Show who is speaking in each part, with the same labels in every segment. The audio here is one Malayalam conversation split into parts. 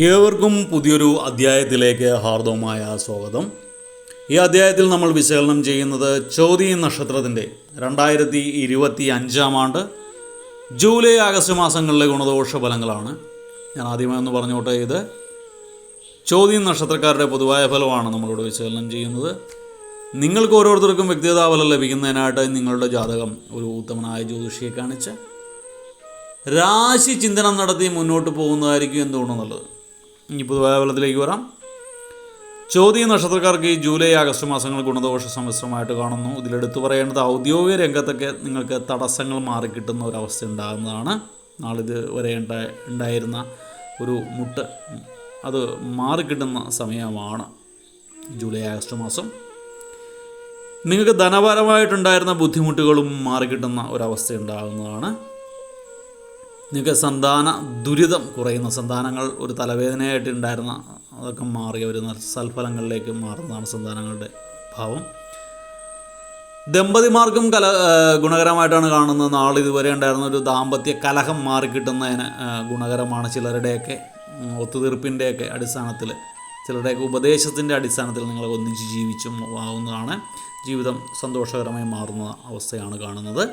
Speaker 1: ഏവർക്കും പുതിയൊരു അധ്യായത്തിലേക്ക് ഹാർദവമായ സ്വാഗതം. ഈ അധ്യായത്തിൽ നമ്മൾ വിശകലനം ചെയ്യുന്നത് ചോതി നക്ഷത്രത്തിന്റെ രണ്ടായിരത്തി ഇരുപത്തി അഞ്ചാം ആണ്ട്. ജൂലൈ ആഗസ്റ്റ് മാസങ്ങളിലെ ഗുണദോഷ ഫലങ്ങളാണ് ഞാൻ ആദ്യമായി ഒന്ന് പറഞ്ഞോട്ടെ ഇത് ചോതി നക്ഷത്രക്കാരുടെ പൊതുവായ ഫലമാണ് നമ്മളിവിടെ വിശകലനം ചെയ്യുന്നത്. നിങ്ങൾക്ക് ഓരോരുത്തർക്കും വ്യക്തിഗത ഫലം ലഭിക്കുന്നതിനായിട്ട് നിങ്ങളുടെ ജാതകം ഒരു ഉത്തമനായ ജ്യോതിഷിയെ കാണിച്ച് രാശി ചിന്തനം നടത്തി മുന്നോട്ട് പോകുന്നതായിരിക്കും എന്തുകൊണ്ടെന്നുള്ളത് ഇനി പൊതുവായ വെള്ളത്തിലേക്ക് വരാം. ചോദ്യ നക്ഷത്രക്കാർക്ക് ഈ ജൂലൈ ആഗസ്റ്റ് മാസങ്ങൾ ഗുണദോഷ സമ്മിശ്രമായിട്ട് കാണുന്നു. ഇതിലെടുത്തു പറയേണ്ടത് ഔദ്യോഗിക രംഗത്തൊക്കെ നിങ്ങൾക്ക് തടസ്സങ്ങൾ മാറിക്കിട്ടുന്ന ഒരവസ്ഥ ഉണ്ടാകുന്നതാണ്. നാളിത് വരെ ഉണ്ടാ ഉണ്ടായിരുന്ന ഒരു മുട്ട് അത് മാറിക്കിട്ടുന്ന സമയമാണ് ജൂലൈ ആഗസ്റ്റ് മാസം. നിങ്ങൾക്ക് ധനപരമായിട്ടുണ്ടായിരുന്ന ബുദ്ധിമുട്ടുകളും മാറിക്കിട്ടുന്ന ഒരവസ്ഥ ഉണ്ടാകുന്നതാണ്. നിങ്ങൾക്ക് സന്താന ദുരിതം കുറയുന്ന സന്താനങ്ങൾ ഒരു തലവേദനയായിട്ട് ഉണ്ടായിരുന്ന അതൊക്കെ മാറി ഒരു സൽഫലങ്ങളിലേക്ക് മാറുന്നതാണ് സന്താനങ്ങളുടെ ഭാവം. ദമ്പതിമാർക്കും കല ഗുണകരമായിട്ടാണ് കാണുന്നത്. നാളെ ഇതുവരെ ഉണ്ടായിരുന്ന ഒരു ദാമ്പത്യ കലഹം മാറിക്കിട്ടുന്നതിന് ഗുണകരമാണ് ചിലരുടെയൊക്കെ ഒത്തുതീർപ്പിന്റെയൊക്കെ അടിസ്ഥാനത്തിൽ ചിലരുടെയൊക്കെ ഉപദേശത്തിന്റെ അടിസ്ഥാനത്തിൽ നിങ്ങൾ ഒന്നിച്ച് ജീവിച്ചും ആവുന്നതാണ്. ജീവിതം സന്തോഷകരമായി മാറുന്ന അവസ്ഥയാണ് കാണുന്നത്.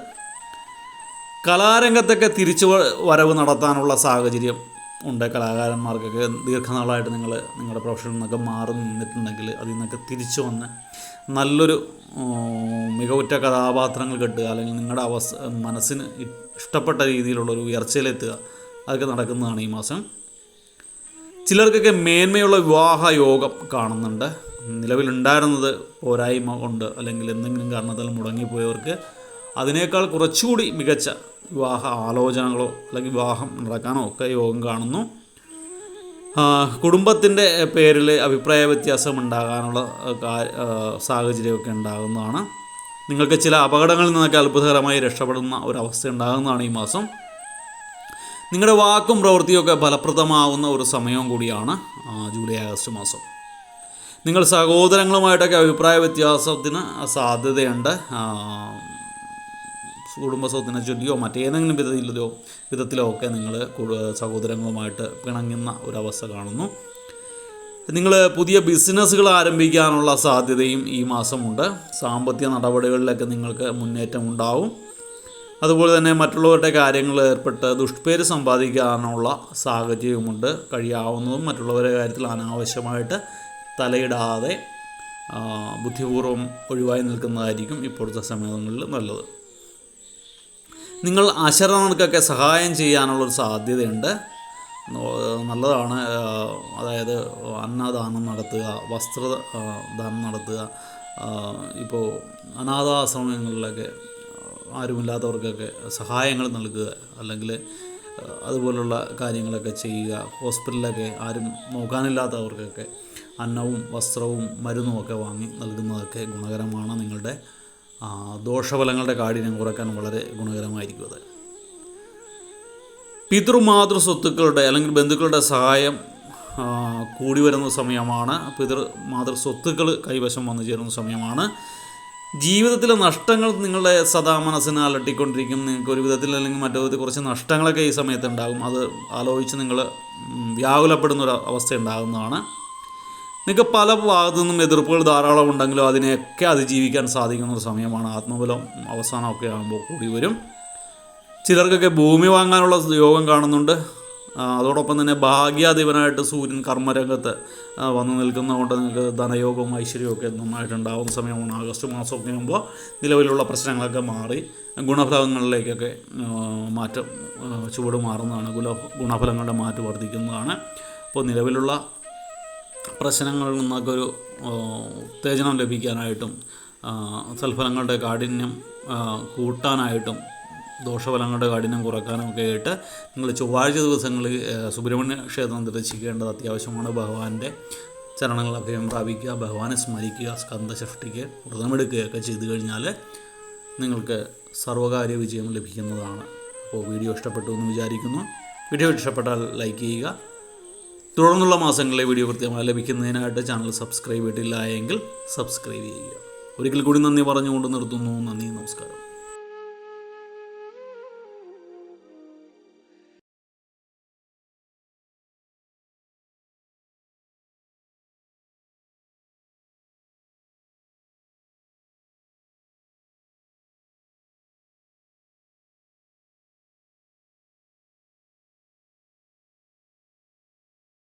Speaker 1: കലാരംഗത്തൊക്കെ തിരിച്ചു വരവ് നടത്താനുള്ള സാഹചര്യം ഉണ്ട്. കലാകാരന്മാർക്കൊക്കെ ദീർഘനാളായിട്ട് നിങ്ങൾ നിങ്ങളുടെ പ്രൊഫഷനിൽ നിന്നൊക്കെ മാറി നിന്നിട്ടുണ്ടെങ്കിൽ അതിൽ നിന്നൊക്കെ തിരിച്ചു വന്ന് നല്ലൊരു മികവുറ്റ കഥാപാത്രങ്ങൾ കിട്ടുക അല്ലെങ്കിൽ നിങ്ങളുടെ അവസ്ഥ മനസ്സിന് ഇഷ്ടപ്പെട്ട രീതിയിലുള്ള ഒരു ഉയർച്ചയിലെത്തുക അതൊക്കെ നടക്കുന്നതാണ് ഈ മാസം. ചിലർക്കൊക്കെ മേന്മയുള്ള വിവാഹ യോഗം കാണുന്നുണ്ട്. നിലവിലുണ്ടായിരുന്നത് പോരായ്മ കൊണ്ട് അല്ലെങ്കിൽ എന്തെങ്കിലും കാരണത്താൽ മുടങ്ങിപ്പോയവർക്ക് അതിനേക്കാൾ കുറച്ചുകൂടി മികച്ച വിവാഹ ആലോചനകളോ അല്ലെങ്കിൽ വിവാഹം നടക്കാനോ ഒക്കെ യോഗം കാണുന്നു. കുടുംബത്തിന്റെ പേരിൽ അഭിപ്രായ വ്യത്യാസം ഉണ്ടാകാനുള്ള സാഹചര്യമൊക്കെ ഉണ്ടാകുന്നതാണ്. നിങ്ങൾക്ക് ചില അപകടങ്ങളിൽ നിന്നൊക്കെ അത്ഭുതകരമായി രക്ഷപ്പെടുന്ന ഒരവസ്ഥ ഉണ്ടാകുന്നതാണ് ഈ മാസം. നിങ്ങളുടെ വാക്കും പ്രവൃത്തിയൊക്കെ ഫലപ്രദമാവുന്ന ഒരു സമയവും കൂടിയാണ് ജൂലൈ ആഗസ്റ്റ് മാസം. നിങ്ങൾ സഹോദരങ്ങളുമായിട്ടൊക്കെ അഭിപ്രായ വ്യത്യാസത്തിന് സാധ്യതയുണ്ട്. കുടുംബസ്വത്തിനെ ചൊല്ലിയോ മറ്റേതെങ്കിലും വിധത്തിലോ വിധത്തിലോ ഒക്കെ നിങ്ങൾ സഹോദരങ്ങളുമായിട്ട് പിണങ്ങുന്ന ഒരവസ്ഥ കാണുന്നു. നിങ്ങൾ പുതിയ ബിസിനസ്സുകൾ ആരംഭിക്കാനുള്ള സാധ്യതയും ഈ മാസമുണ്ട്. സാമ്പത്തിക നടപടികളിലൊക്കെ നിങ്ങൾക്ക് മുന്നേറ്റം ഉണ്ടാവും. അതുപോലെ തന്നെ മറ്റുള്ളവരുടെ കാര്യങ്ങളിൽ ഏർപ്പെട്ട് ദുഷ്പേര് സമ്പാദിക്കാനുള്ള സാഹചര്യവുമുണ്ട്. കഴിയാവുന്നതും മറ്റുള്ളവരുടെ കാര്യത്തിൽ അനാവശ്യമായിട്ട് തലയിടാതെ ബുദ്ധിപൂർവം ഒഴിവായി നിൽക്കുന്നതായിരിക്കും ഇപ്പോഴത്തെ സമയങ്ങളിൽ നല്ലത്. നിങ്ങൾ അശരണർക്കൊക്കെ സഹായം ചെയ്യാനുള്ളൊരു സാധ്യതയുണ്ട്. നല്ലതാണ്. അതായത് അന്നദാനം നടത്തുക വസ്ത്രദാനം ദാനം നടത്തുക ഇപ്പോൾ അനാഥാശ്രമങ്ങളിലൊക്കെ ആരുമില്ലാത്തവർക്കൊക്കെ സഹായങ്ങൾ നൽകുക അല്ലെങ്കിൽ അതുപോലുള്ള കാര്യങ്ങളൊക്കെ ചെയ്യുക ഹോസ്പിറ്റലിലൊക്കെ ആരും നോക്കാനില്ലാത്തവർക്കൊക്കെ അന്നവും വസ്ത്രവും മരുന്നും ഒക്കെ വാങ്ങി നൽകുന്നതൊക്കെ ഗുണകരമാണ് നിങ്ങളുടെ ദോഷഫലങ്ങളുടെ കാഠിന്യം കുറയ്ക്കാൻ വളരെ ഗുണകരമായിരിക്കും അത്. പിതൃമാതൃ സ്വത്തുക്കളുടെ അല്ലെങ്കിൽ ബന്ധുക്കളുടെ സഹായം കൂടി വരുന്ന സമയമാണ്. പിതൃമാതൃ സ്വത്തുക്കൾ കൈവശം വന്നു ചേരുന്ന സമയമാണ്. ജീവിതത്തിലെ നഷ്ടങ്ങൾ നിങ്ങളുടെ സദാ മനസ്സിനെ അലട്ടിക്കൊണ്ടിരിക്കും. നിങ്ങൾക്ക് ഒരു വിധത്തിൽ അല്ലെങ്കിൽ മറ്റൊരു വിധത്തിൽ കുറച്ച് നഷ്ടങ്ങളൊക്കെ ഈ സമയത്ത് ഉണ്ടാകും. അത് ആലോചിച്ച് നിങ്ങൾ വ്യാകുലപ്പെടുന്ന ഒരു അവസ്ഥ ഉണ്ടാകുന്നതാണ്. നിങ്ങൾക്ക് പല ഭാഗത്തു നിന്നും എതിർപ്പുകൾ ധാരാളം ഉണ്ടെങ്കിലും അതിനെയൊക്കെ അതിജീവിക്കാൻ സാധിക്കുന്ന ഒരു സമയമാണ്. ആത്മബലം അവസാനമൊക്കെ ആകുമ്പോൾ കൂടി വരും. ചിലർക്കൊക്കെ ഭൂമി വാങ്ങാനുള്ള യോഗം കാണുന്നുണ്ട്. അതോടൊപ്പം തന്നെ ഭാഗ്യാധിപനായിട്ട് സൂര്യൻ കർമ്മരംഗത്ത് വന്നു നിൽക്കുന്നതുകൊണ്ട് നിങ്ങൾക്ക് ധനയോഗവും ഐശ്വര്യവും ഒക്കെ നന്നായിട്ടുണ്ടാകുന്ന സമയമാണ്. ആഗസ്റ്റ് മാസമൊക്കെ ആകുമ്പോൾ നിലവിലുള്ള പ്രശ്നങ്ങളൊക്കെ മാറി ഗുണഫലങ്ങളിലേക്കൊക്കെ മാറ്റം ചുവട് മാറുന്നതാണ് ഗുണ ഗുണഫലങ്ങളുടെ മാറ്റം വർദ്ധിക്കുന്നതാണ്. അപ്പോൾ നിലവിലുള്ള പ്രശ്നങ്ങളിൽ നിന്നൊക്കെ ഒരു ഉത്തേജനം ലഭിക്കാനായിട്ടും സൽഫലങ്ങളുടെ കാഠിന്യം കൂട്ടാനായിട്ടും ദോഷഫലങ്ങളുടെ കാഠിന്യം കുറക്കാനും ഒക്കെ ആയിട്ട് നിങ്ങൾ ചൊവ്വാഴ്ച ദിവസങ്ങളിൽ സുബ്രഹ്മണ്യ ക്ഷേത്രം ദർശിക്കേണ്ടത് അത്യാവശ്യമാണ്. ഭഗവാന്റെ ചരണങ്ങൾ അഭയം പ്രാപിക്കുക ഭഗവാനെ സ്മരിക്കുക സ്കന്ധഷഷ്ടിക്ക് വ്രതമെടുക്കുകയൊക്കെ ചെയ്തു കഴിഞ്ഞാൽ നിങ്ങൾക്ക് സർവകാര്യ വിജയം ലഭിക്കുന്നതാണ്. അപ്പോൾ വീഡിയോ ഇഷ്ടപ്പെട്ടു എന്ന് വിചാരിക്കുന്നു. വീഡിയോ ഇഷ്ടപ്പെട്ടാൽ ലൈക്ക് ചെയ്യുക തുടർന്നുള്ള മാസങ്ങളിലെ വീഡിയോ കൃത്യമായി ലഭിക്കുന്നതിനായിട്ട് ചാനൽ സബ്സ്ക്രൈബ് ചെയ്തിട്ടില്ല എങ്കിൽ സബ്സ്ക്രൈബ് ചെയ്യുക. ഒരിക്കൽ കൂടി നന്ദി പറഞ്ഞുകൊണ്ട് നിർത്തുന്നു. നന്ദി നമസ്കാരം.